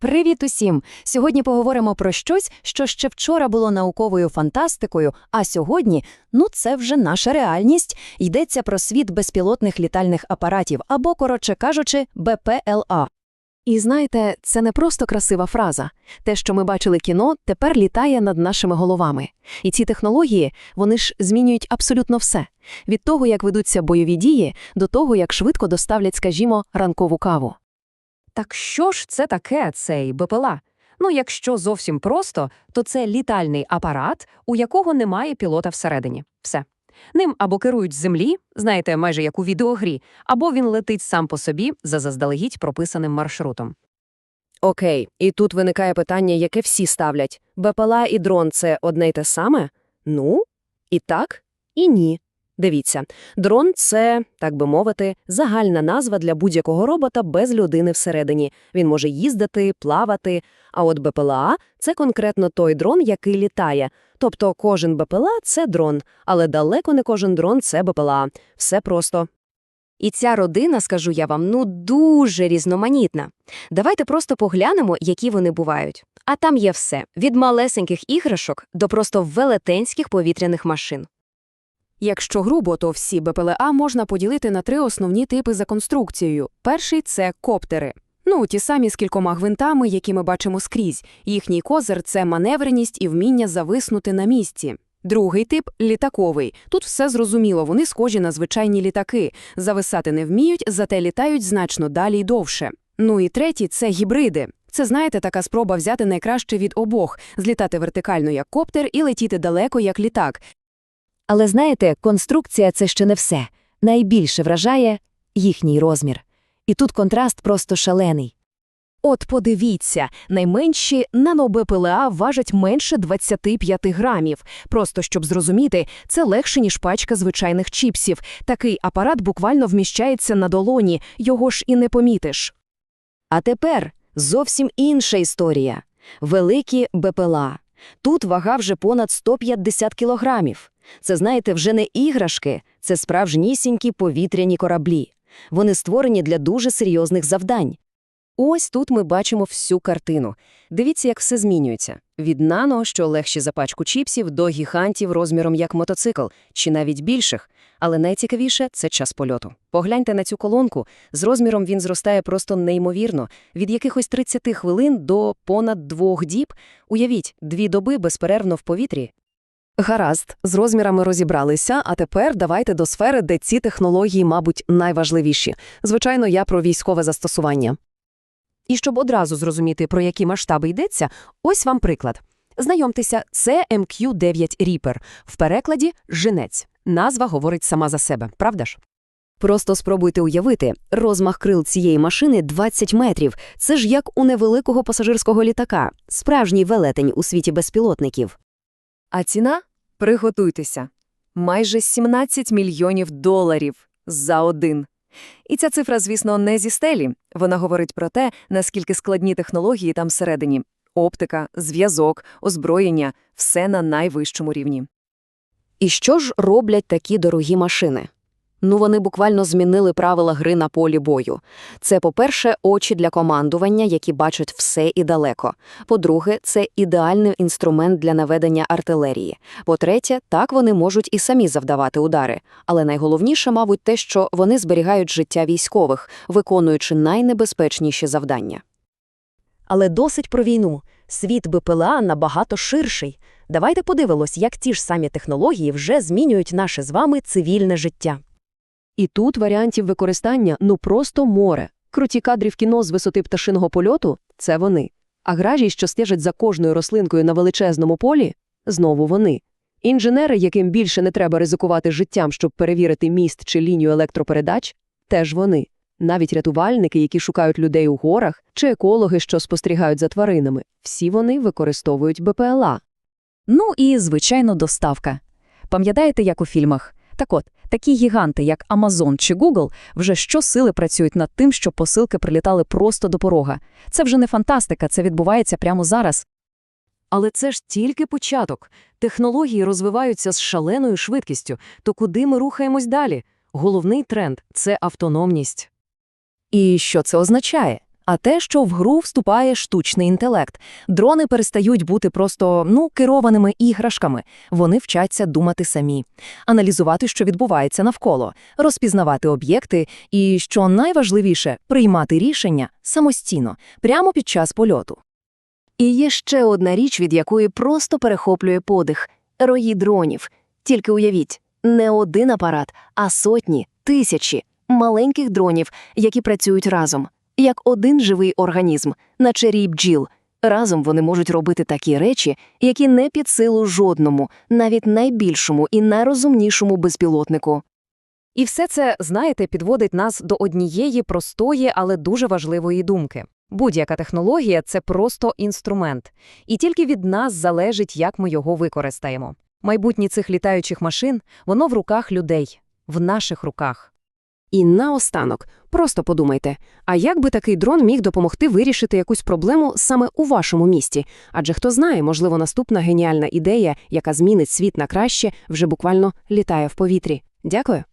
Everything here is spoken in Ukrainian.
Привіт усім! Сьогодні поговоримо про щось, що ще вчора було науковою фантастикою, а сьогодні, ну це вже наша реальність. Йдеться про світ безпілотних літальних апаратів або, коротше кажучи, БПЛА. І знаєте, це не просто красива фраза. Те, що ми бачили кіно, тепер літає над нашими головами. І ці технології, вони ж змінюють абсолютно все. Від того, як ведуться бойові дії, до того, як швидко доставлять, скажімо, ранкову каву. Так що ж це таке цей БПЛА? Ну, якщо зовсім просто, то це літальний апарат, у якого немає пілота всередині. Все. Ним або керують землі, знаєте, майже як у відеогрі, або він летить сам по собі за заздалегідь прописаним маршрутом. Окей, і тут виникає питання, яке всі ставлять. БПЛА і дрон – це одне й те саме? Ну, і так, і ні. Дивіться, дрон – це, так би мовити, загальна назва для будь-якого робота без людини всередині. Він може їздити, плавати. А от БПЛА – це конкретно той дрон, який літає. Тобто кожен БПЛА – це дрон, але далеко не кожен дрон – це БПЛА. Все просто. І ця родина, скажу я вам, ну дуже різноманітна. Давайте просто поглянемо, які вони бувають. А там є все – від малесеньких іграшок до просто велетенських повітряних машин. Якщо грубо, то всі БПЛА можна поділити на три основні типи за конструкцією. Перший – це коптери. Ну, ті самі з кількома гвинтами, які ми бачимо скрізь. Їхній козир – це маневреність і вміння зависнути на місці. Другий тип – літаковий. Тут все зрозуміло, вони схожі на звичайні літаки. Зависати не вміють, зате літають значно далі й довше. Ну і третій – це гібриди. Це, знаєте, така спроба взяти найкраще від обох – злітати вертикально як коптер і летіти далеко як літак. Але знаєте, конструкція – це ще не все. Найбільше вражає їхній розмір. І тут контраст просто шалений. От подивіться, найменші нано-БПЛА важать менше 25 грамів. Просто щоб зрозуміти, це легше, ніж пачка звичайних чіпсів. Такий апарат буквально вміщається на долоні, його ж і не помітиш. А тепер зовсім інша історія. Великі БПЛА. Тут вага вже понад 150 кілограмів. Це, знаєте, вже не іграшки, це справжнісінькі повітряні кораблі. Вони створені для дуже серйозних завдань. Ось тут ми бачимо всю картину. Дивіться, як все змінюється. Від нано, що легші за пачку чіпсів, до гігантів розміром як мотоцикл, чи навіть більших. Але найцікавіше – це час польоту. Погляньте на цю колонку. З розміром він зростає просто неймовірно. Від якихось 30 хвилин до понад двох діб. Уявіть, дві доби безперервно в повітрі. Гаразд, з розмірами розібралися, а тепер давайте до сфери, де ці технології, мабуть, найважливіші. Звичайно, я про військове застосування. І щоб одразу зрозуміти, про які масштаби йдеться, ось вам приклад. Знайомтеся, це MQ-9 Reaper, в перекладі «женець». Назва говорить сама за себе, правда ж? Просто спробуйте уявити, розмах крил цієї машини 20 метрів. Це ж як у невеликого пасажирського літака, справжній велетень у світі безпілотників. А ціна? Приготуйтеся. Майже 17 мільйонів доларів за один. І ця цифра, звісно, не зі стелі. Вона говорить про те, наскільки складні технології там всередині. Оптика, зв'язок, озброєння – все на найвищому рівні. І що ж роблять такі дорогі машини? Ну, вони буквально змінили правила гри на полі бою. Це, по-перше, очі для командування, які бачать все і далеко. По-друге, це ідеальний інструмент для наведення артилерії. По-третє, так вони можуть і самі завдавати удари. Але найголовніше, мабуть, те, що вони зберігають життя військових, виконуючи найнебезпечніші завдання. Але досить про війну. Світ БПЛА набагато ширший. Давайте подивимось, як ті ж самі технології вже змінюють наше з вами цивільне життя. І тут варіантів використання ну просто море. Круті кадри в кіно з висоти пташиного польоту – це вони. А гражі, що стежать за кожною рослинкою на величезному полі – знову вони. Інженери, яким більше не треба ризикувати життям, щоб перевірити міст чи лінію електропередач – теж вони. Навіть рятувальники, які шукають людей у горах, чи екологи, що спостерігають за тваринами – всі вони використовують БПЛА. Ну і, звичайно, доставка. Пам'ятаєте, як у фільмах? Так от, такі гіганти, як Amazon чи Google, вже щосили працюють над тим, щоб посилки прилітали просто до порога. Це вже не фантастика, це відбувається прямо зараз. Але це ж тільки початок. Технології розвиваються з шаленою швидкістю. То куди ми рухаємось далі? Головний тренд – це автономність. І що це означає? А те, що в гру вступає штучний інтелект. Дрони перестають бути просто ну керованими іграшками. Вони вчаться думати самі, аналізувати, що відбувається навколо, розпізнавати об'єкти і, що найважливіше, приймати рішення самостійно, прямо під час польоту. І є ще одна річ, від якої просто перехоплює подих – рої дронів. Тільки уявіть, не один апарат, а сотні, тисячі маленьких дронів, які працюють разом, як один живий організм, наче рій бджіл. Разом вони можуть робити такі речі, які не під силу жодному, навіть найбільшому і найрозумнішому безпілотнику. І все це, знаєте, підводить нас до однієї простої, але дуже важливої думки. Будь-яка технологія – це просто інструмент. І тільки від нас залежить, як ми його використаємо. Майбутнє цих літаючих машин, воно в руках людей, в наших руках. І наостанок, просто подумайте, а як би такий дрон міг допомогти вирішити якусь проблему саме у вашому місті? Адже хто знає, можливо, наступна геніальна ідея, яка змінить світ на краще, вже буквально літає в повітрі. Дякую.